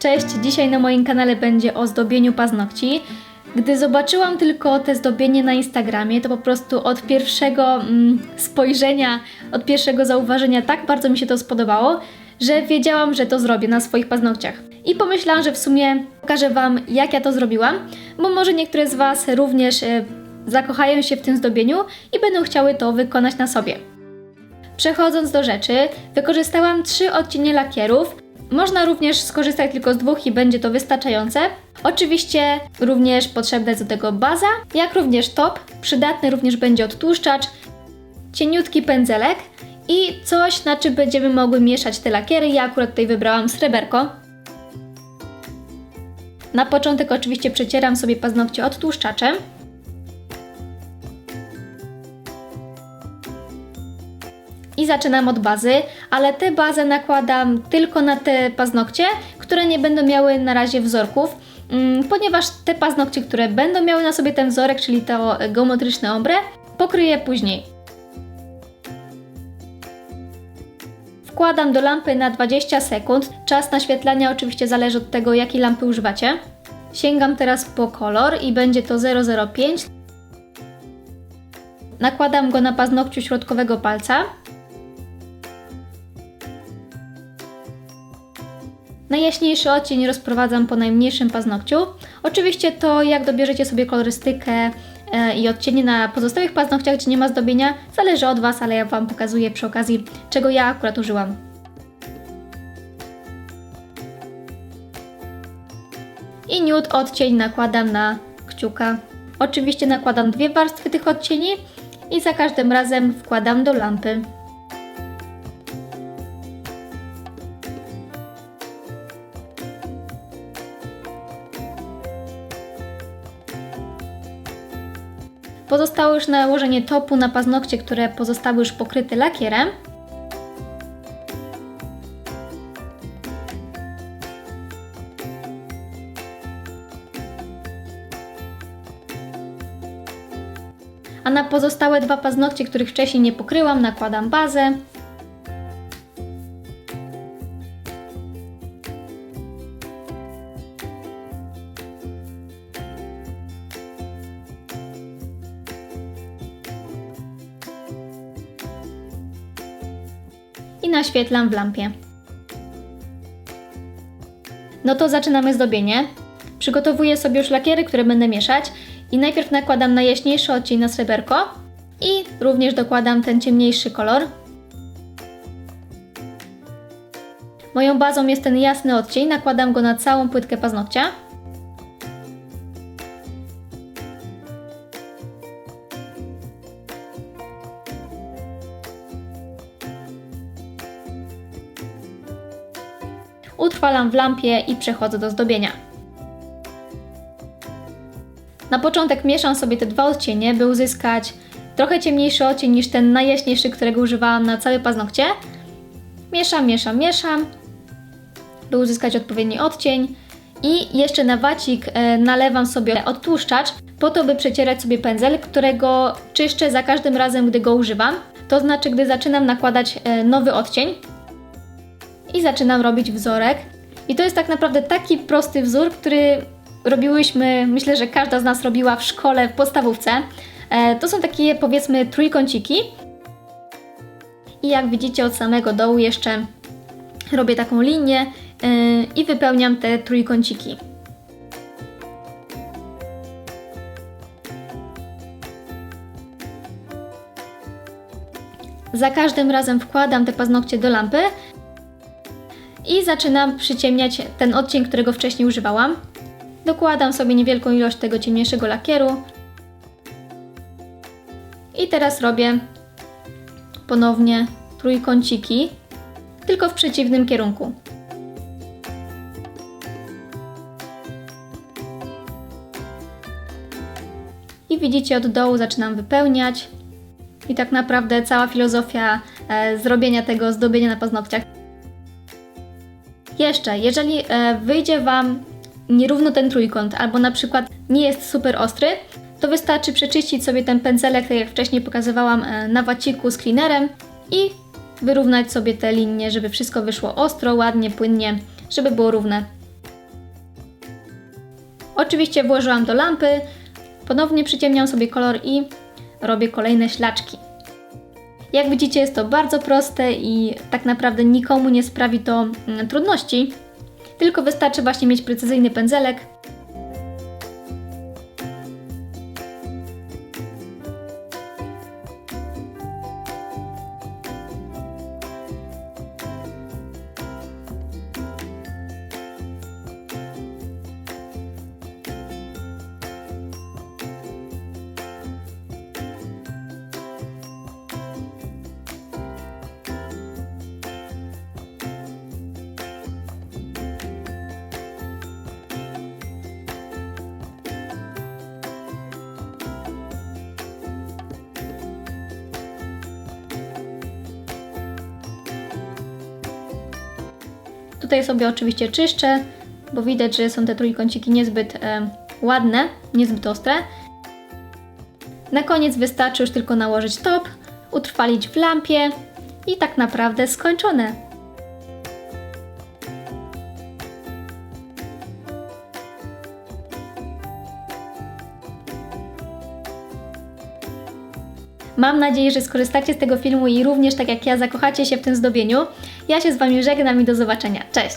Cześć, dzisiaj na moim kanale będzie o zdobieniu paznokci. Gdy zobaczyłam tylko te zdobienie na Instagramie, to po prostu od pierwszego mm, spojrzenia, od pierwszego zauważenia tak bardzo mi się to spodobało, że wiedziałam, że to zrobię na swoich paznokciach. I pomyślałam, że w sumie pokażę Wam, jak ja to zrobiłam, bo może niektóre z Was również e, zakochają się w tym zdobieniu i będą chciały to wykonać na sobie. Przechodząc do rzeczy, wykorzystałam trzy odcienie lakierów. Można również skorzystać tylko z dwóch i będzie to wystarczające. Oczywiście również potrzebna jest do tego baza, jak również top. Przydatny również będzie odtłuszczacz, cieniutki pędzelek i coś, na czym będziemy mogły mieszać te lakiery. Ja akurat tutaj wybrałam sreberko. Na początek oczywiście przecieram sobie paznokcie odtłuszczaczem. Zaczynam od bazy, ale tę bazę nakładam tylko na te paznokcie, które nie będą miały na razie wzorków, mm, ponieważ te paznokcie, które będą miały na sobie ten wzorek, czyli to geometryczne ombre, pokryję później. Wkładam do lampy na 20 sekund. Czas naświetlania oczywiście zależy od tego, jakiej lampy używacie. Sięgam teraz po kolor i będzie to 005. Nakładam go na paznokciu środkowego palca. Najjaśniejszy odcień rozprowadzam po najmniejszym paznokciu. Oczywiście to jak dobierzecie sobie kolorystykę e, i odcienie na pozostałych paznokciach, gdzie nie ma zdobienia, zależy od Was, ale ja Wam pokazuję przy okazji, czego ja akurat użyłam. I nude odcień nakładam na kciuka. Oczywiście nakładam dwie warstwy tych odcieni i za każdym razem wkładam do lampy. Pozostało już nałożenie topu na paznokcie, które pozostały już pokryte lakierem. A na pozostałe dwa paznokcie, których wcześniej nie pokryłam, nakładam bazę. I naświetlam w lampie. No to zaczynamy zdobienie. Przygotowuję sobie już lakiery, które będę mieszać i najpierw nakładam najjaśniejszy odcień na sreberko i również dokładam ten ciemniejszy kolor. Moją bazą jest ten jasny odcień, nakładam go na całą płytkę paznokcia. Utrwalam w lampie i przechodzę do zdobienia. Na początek mieszam sobie te dwa odcienie, by uzyskać trochę ciemniejszy odcień niż ten najjaśniejszy, którego używałam na całe paznokcie. Mieszam, mieszam, mieszam, by uzyskać odpowiedni odcień. I jeszcze na wacik e, nalewam sobie odtłuszczacz, po to by przecierać sobie pędzel, którego czyszczę za każdym razem, gdy go używam. To znaczy, gdy zaczynam nakładać e, nowy odcień, i zaczynam robić wzorek. I to jest tak naprawdę taki prosty wzór, który robiłyśmy, myślę, że każda z nas robiła w szkole, w podstawówce. E, to są takie powiedzmy trójkąciki. I jak widzicie od samego dołu jeszcze robię taką linię e, i wypełniam te trójkąciki. Za każdym razem wkładam te paznokcie do lampy i zaczynam przyciemniać ten odcień, którego wcześniej używałam. Dokładam sobie niewielką ilość tego ciemniejszego lakieru. I teraz robię ponownie trójkąciki, tylko w przeciwnym kierunku. I widzicie, od dołu zaczynam wypełniać. I tak naprawdę cała filozofia e, zrobienia tego zdobienia na paznokciach jeszcze, jeżeli e, wyjdzie Wam nierówno ten trójkąt, albo na przykład nie jest super ostry, to wystarczy przeczyścić sobie ten pędzelek, tak jak wcześniej pokazywałam, e, na waciku z cleanerem i wyrównać sobie te linie, żeby wszystko wyszło ostro, ładnie, płynnie, żeby było równe. Oczywiście włożyłam do lampy, ponownie przyciemniam sobie kolor i robię kolejne ślaczki. Jak widzicie, jest to bardzo proste i tak naprawdę nikomu nie sprawi to mm, trudności. Tylko wystarczy właśnie mieć precyzyjny pędzelek. Tutaj sobie oczywiście czyszczę, bo widać, że są te trójkąciki niezbyt e, ładne, niezbyt ostre. Na koniec wystarczy już tylko nałożyć top, utrwalić w lampie i tak naprawdę skończone. Mam nadzieję, że skorzystacie z tego filmu i również tak jak ja zakochacie się w tym zdobieniu. Ja się z Wami żegnam i do zobaczenia. Cześć!